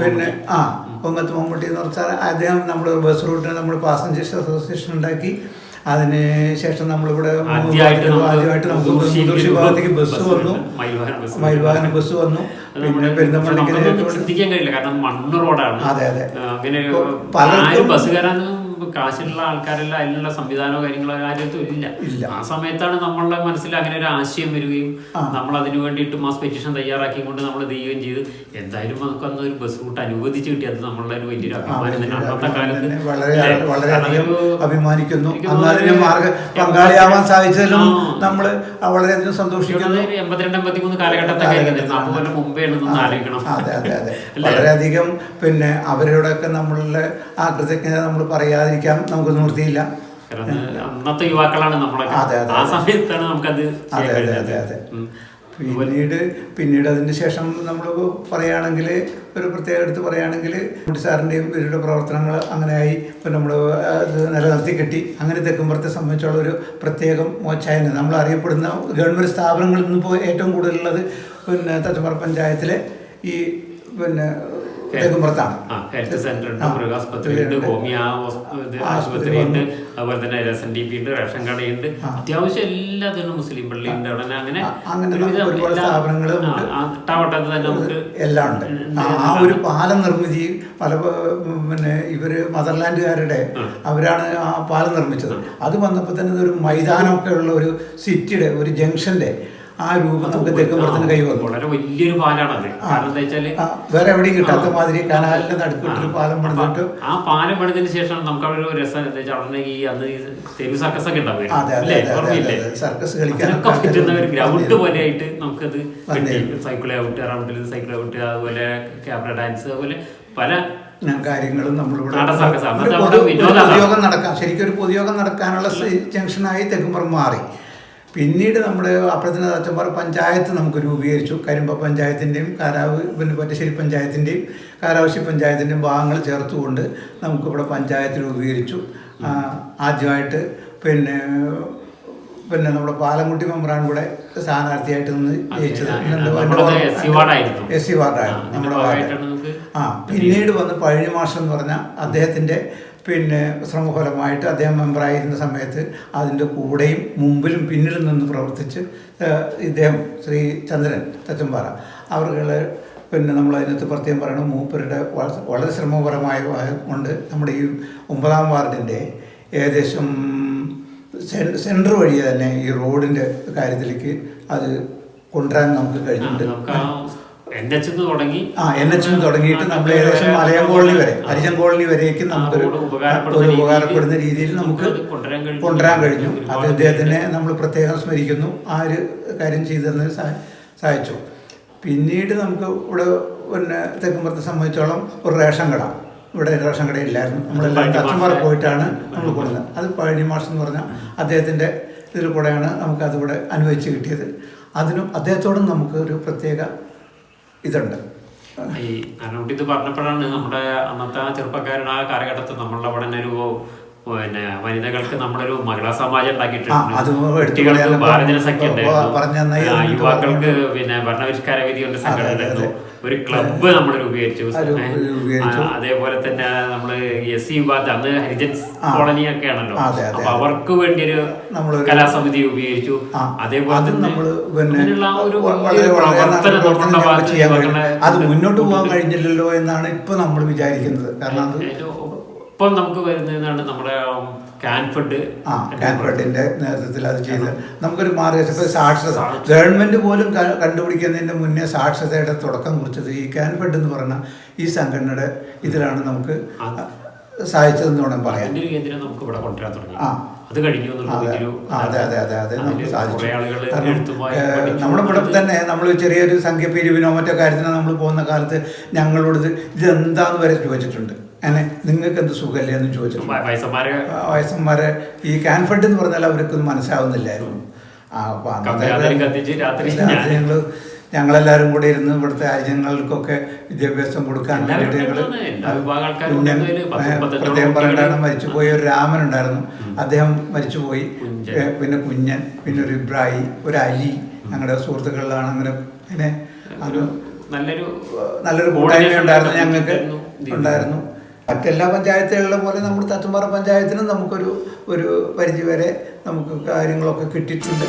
പിന്നെ ആ പൊങ്ങത്ത് മമ്മൂട്ടി എന്ന് പറഞ്ഞാൽ അദ്ദേഹം നമ്മൾ ബസ് റൂട്ടിന് നമ്മൾ പാസഞ്ചേഴ്സ് അസോസിയേഷൻ ഉണ്ടാക്കി. അതിന് ശേഷം നമ്മളിവിടെ ആദ്യമായിട്ട് നമുക്ക് ആദ്യമായിട്ട് നമുക്ക് മുതിർശ്ശേരി മുതിർശ്ശേരി ഒരു ഭാഗത്തേക്ക് ബസ് വന്നു. മയിൽവാഹന ബസ് വന്നു. പിന്നെ പെരുന്തമണ്ണിക്ക് റോഡാണ് അതെ, അതെ. പലർക്കും- ആരും ബസ് കാശിനുള്ള ആൾക്കാരെല്ലാം അതിനുള്ള സംവിധാനമോ കാര്യങ്ങളോ കാര്യത്തും ഇല്ല. ആ സമയത്താണ് നമ്മളുടെ മനസ്സിൽ അങ്ങനെ ഒരു ആശയം വരികയും നമ്മൾ അതിനു വേണ്ടിയിട്ട് മാസ് പെറ്റീഷൻ തയ്യാറാക്കിക്കൊണ്ട് നമ്മൾ ചെയ്യുകയും ചെയ്ത്. എന്തായാലും നമുക്ക് അന്ന് ഒരു ബസ് റൂട്ട് അനുവദിച്ച് കിട്ടിയത് നമ്മളുടെ ഒരു വലിയൊരു അഭിമാനം തന്നെ. അന്നത്തെ കാലത്ത് അഭിമാനിക്കുന്നു. പങ്കാളിയാവാൻ സാധിച്ചതിലും നമ്മൾ വളരെയധികം സന്തോഷിക്കുന്നു. എൺപത്തിരണ്ട് എൺപത്തിമൂന്ന് കാലഘട്ടത്തൊക്കെ മുമ്പേ ആലോചിക്കണം. അതെ അതെ അതെ? വളരെയധികം പിന്നെ അവരോടൊക്കെ നമ്മളുടെ ആ കൃതജ്ഞത നമ്മൾ പറയാതിരിക്കാൻ നമുക്ക് നിവൃത്തിയില്ല. അന്നത്തെ യുവാക്കളാണ് നമ്മളൊക്കെ. ആ സമയത്താണ് നമുക്കത് അതെ അതെ അതെ അതെ. പിന്നീട് പിന്നീട് അതിന് ശേഷം നമ്മൾ പറയുകയാണെങ്കിൽ ഒരു പ്രത്യേക എടുത്ത് പറയുകയാണെങ്കിൽ കുട്ടിസാറിന്റെയും ഇവരുടെ പ്രവർത്തനങ്ങൾ അങ്ങനെയായി. ഇപ്പം നമ്മൾ അത് നിലനിർത്തി കിട്ടി. അങ്ങനെ തെക്കുമ്പുറത്തെ സംബന്ധിച്ചുള്ള ഒരു പ്രത്യേകം മോച്ചായന്. നമ്മൾ അറിയപ്പെടുന്ന ഗവൺമെന്റ് സ്ഥാപനങ്ങളിൽ നിന്ന് ഇപ്പോൾ ഏറ്റവും കൂടുതലുള്ളത് പിന്നെ തച്ചമറ പഞ്ചായത്തിലെ ഈ പിന്നെ തെക്കുമ്പുറത്താണ് ആ ഹെൽത്ത് സെന്റർ ഉണ്ട് മൃഗാസ്പത്രി ഉണ്ട്. ഹോമിയോ ആശുപത്രി ഉണ്ട്. അതുപോലെ തന്നെ എൻ ഡി പി ഉണ്ട് റേഷൻ കടയുണ്ട് അത്യാവശ്യം എല്ലാത്തിനും മുസ്ലിം പള്ളി ഉണ്ട്. അവിടെ അങ്ങനെ ഇട്ടാവട്ടത്ത് തന്നെ നമുക്ക് എല്ലാം ഉണ്ട്. ആ ആ ഒരു പാലം നിർമ്മിതി പല പിന്നെ ഇവർ മദർലാൻഡുകാരുടെ അവരാണ് ആ പാലം നിർമ്മിച്ചത്. അത് വന്നപ്പോൾ തന്നെ ഒരു മൈതാനമൊക്കെ ഉള്ള ഒരു സിറ്റിയുടെ ഒരു ജംഗ്ഷന്റെ ആ രൂപം നമുക്ക് കൈ വന്നു വളരെ വലിയൊരു പാലാണ് വേറെ എവിടെയും കിട്ടാത്ത മാതിരി കനാലിന്റെ നടുക്കിട്ടൊരു പാലം പണിതിട്ട് ആ പാലം പണിതിന് ശേഷം നമുക്ക് അവിടെ ഒരു രസം അവിടെ ഈ അന്ന് തെരുവ് സർക്കസ് ഒക്കെ ഉണ്ടാവും. സർക്കസ് അതിനൊക്കെ പറ്റുന്ന ഒരു ഗ്രൗണ്ട് പോലെ ആയിട്ട് നമുക്കത്. സൈക്കിൾ ഔട്ട് റൗണ്ടിൽ സൈക്കിൾ ഔട്ട് അതുപോലെ ക്യാമറ ഡാൻസ് അതുപോലെ പല കാര്യങ്ങളും നമ്മളിവിടെ. പൊതുയോഗം നടക്കാം. ശരിക്കും ഒരു പൊതുയോഗം നടക്കാനുള്ള ജംഗ്ഷനായി തെക്കുംപുറം മാറി. പിന്നീട് നമ്മുടെ അപ്പഴത്തിന് അച്ഛന്മാർ പഞ്ചായത്ത് നമുക്ക് രൂപീകരിച്ചു. കരിമ്പ പഞ്ചായത്തിന്റെയും കാരാവ് പിന്നെ പറ്റശ്ശേരി പഞ്ചായത്തിന്റെയും കാരാവശ്ശി പഞ്ചായത്തിന്റെയും ഭാഗങ്ങൾ ചേർത്തുകൊണ്ട് നമുക്കിവിടെ പഞ്ചായത്ത് രൂപീകരിച്ചു. ആദ്യമായിട്ട് പിന്നെ പിന്നെ നമ്മുടെ പാലംകുട്ടി മെമ്പറാണ് ഇവിടെ സ്ഥാനാർത്ഥിയായിട്ട് നിന്ന് ജയിച്ചത്. എസ് സി വാർഡായിരുന്നു നമ്മുടെ വാർഡ്. ആ പിന്നീട് വന്ന് പഴനി മാഷം എന്ന് പറഞ്ഞാൽ അദ്ദേഹത്തിന്റെ പിന്നെ ശ്രമഫലമായിട്ട് അദ്ദേഹം മെമ്പറായിരുന്ന സമയത്ത് അതിന്റെ കൂടെയും മുമ്പിലും പിന്നിലും നിന്ന് പ്രവർത്തിച്ച് ഇദ്ദേഹം ശ്രീ ചന്ദ്രൻ തച്ചമ്പാറ അവർക്ക് പിന്നെ നമ്മൾ അതിനകത്ത് പ്രത്യേകം പറയണം മൂപ്പരുടെ വളരെ ശ്രമപരമായ കൊണ്ട് നമ്മുടെ ഈ ഒമ്പതാം വാർഡിന്റെ ഏകദേശം സെന്റർ വഴി തന്നെ ഈ റോഡിന്റെ കാര്യത്തിലേക്ക് അത് കൊണ്ടുവരാൻ നമുക്ക് കഴിഞ്ഞിട്ടുണ്ട്. തുടങ്ങി ആ എൻ എച്ച് തുടങ്ങിയിട്ട് നമ്മൾ ഏകദേശം മലയം കോളനി വരെ ഹരിജൻ കോളനി വരേക്ക് നമുക്കൊരു ഉപകാരപ്പെടുന്ന ഒരു രീതിയിൽ ഉപകാരപ്പെടുന്ന രീതിയിൽ നമുക്ക് കൊണ്ടുവരാൻ കഴിഞ്ഞു. അത് അദ്ദേഹത്തിനെ നമ്മൾ പ്രത്യേകം സ്മരിക്കുന്നു ആ ഒരു കാര്യം ചെയ്തു തന്നെ സഹായിച്ചു പിന്നീട് നമുക്ക് ഇവിടെ പിന്നെ തെക്കുമ്പുറത്തെ സംബന്ധിച്ചോളം ഒരു റേഷൻ കട ഇവിടെ റേഷൻ കട ഇല്ലായിരുന്നു നമ്മളെല്ലാം കസ്റ്റമർ പോയിട്ടാണ് നമ്മൾ കൊടുത്തത് അത് പഴനി മാഷ് എന്ന് പറഞ്ഞാൽ അദ്ദേഹത്തിന്റെ ഇതിൽ കൂടെയാണ് നമുക്ക് അതിവിടെ അനുവദിച്ച് കിട്ടിയത് അതിനും അദ്ദേഹത്തോടും നമുക്ക് ഒരു പ്രത്യേക ഇതുണ്ട്. ഈ അനൂട്ടി ഇത് പറഞ്ഞപ്പോഴാണ് നമ്മുടെ അന്നത്തെ ആ ചെറുപ്പക്കാരുടെ ആ കാലഘട്ടത്തിൽ നമ്മളുടെ അവിടെ തന്നെ ഒരു പിന്നെ വനിതകൾക്ക് നമ്മളൊരു മഹിളാ സമാജം ഉണ്ടാക്കിയിട്ടുണ്ട്. ബാലജന സഖ്യ യുവാക്കൾക്ക് പിന്നെ ഭരണപരിഷ്കാര വിധികളുടെ സംഘടന ഒരു ക്ലബ്ബ് നമ്മൾ രൂപീകരിച്ചു. അതേപോലെ തന്നെ നമ്മൾ എസ് സി വിഭാഗത്തെ അന്ന് ഹരിജൻ കോളനി ഒക്കെ ആണല്ലോ. അപ്പൊ അവർക്ക് വേണ്ടി ഒരു കലാസമിതി രൂപീകരിച്ചു. അതേപോലെ തന്നെ അത് മുന്നോട്ട് പോകാൻ കഴിഞ്ഞില്ലല്ലോ എന്നാണ് ഇപ്പൊ നമ്മൾ വിചാരിക്കുന്നത്. കാരണം അത് ഒപ്പം നമുക്ക് വരുന്നതാണ് നമ്മുടെ കാൻഫഡ് ആ കാൻഫഡിന്റെ നേതൃത്വത്തിൽ അത് ചെയ്ത് നമുക്കൊരു മാർഗം ഇപ്പൊ സാക്ഷരത. ഗവൺമെന്റ് പോലും കണ്ടുപിടിക്കുന്നതിന്റെ മുന്നേ സാക്ഷരതയുടെ തുടക്കം കുറിച്ചത് ഈ കാൻഫഡ് എന്ന് പറഞ്ഞ ഈ സംഘടനയുടെ ഇതിലാണ് നമുക്ക് സഹായിച്ചതെന്ന് വേണം പറയാം കേന്ദ്രം നമുക്ക് ഇവിടെ കൊണ്ടുവരാൻ തുടങ്ങി. ആ. അത് കഴിഞ്ഞു അതെ. അതെ അതെ അതെ നമുക്ക് സാധിച്ചു. നമ്മുടെ ഇവിടെ തന്നെ നമ്മൾ ചെറിയൊരു സംഖ്യ പിരിവിനോ മറ്റോ കാര്യത്തിനോ നമ്മൾ പോകുന്ന കാലത്ത് ഞങ്ങളോട് ഇത് ഇതെന്താന്ന് വരെ ചോദിച്ചിട്ടുണ്ട്. അങ്ങനെ നിങ്ങൾക്ക് എന്ത് സുഖമല്ലേ എന്ന് ചോദിച്ചു വയസ്സന്മാരെ ഈ കാൻഫർട്ട് എന്ന് പറഞ്ഞാൽ അവർക്കൊന്നും മനസ്സിലാവുന്നില്ലായിരുന്നു. ആ, അപ്പൊ അന്നത്തെ രാത്രി ഞങ്ങളെല്ലാവരും കൂടെ ഇരുന്ന് ഇവിടുത്തെ രാജ്യങ്ങൾക്കൊക്കെ വിദ്യാഭ്യാസം കൊടുക്കാൻ വേണ്ടി കുഞ്ഞൻ പ്രത്യേകം പറയേണ്ടതാണ് മരിച്ചുപോയ ഒരു രാമൻ ഉണ്ടായിരുന്നു. അദ്ദേഹം മരിച്ചുപോയി. പിന്നെ കുഞ്ഞൻ പിന്നെ ഒരു ഇബ്രാഹിം ഒരു അലി ഞങ്ങളുടെ സുഹൃത്തുക്കളിലാണ് അങ്ങനെ പിന്നെ അത് നല്ലൊരു നല്ലൊരു കൂട്ടായ്മ ഉണ്ടായിരുന്നു. ഞങ്ങൾക്ക് ഉണ്ടായിരുന്നു. മറ്റെല്ലാ പഞ്ചായത്തുകളിലെ പോലെ നമ്മുടെ തട്ടുമ്പാറ പഞ്ചായത്തിനും നമുക്കൊരു ഒരു പരിധിവരെ നമുക്ക് കാര്യങ്ങളൊക്കെ കിട്ടിയിട്ടുണ്ട്.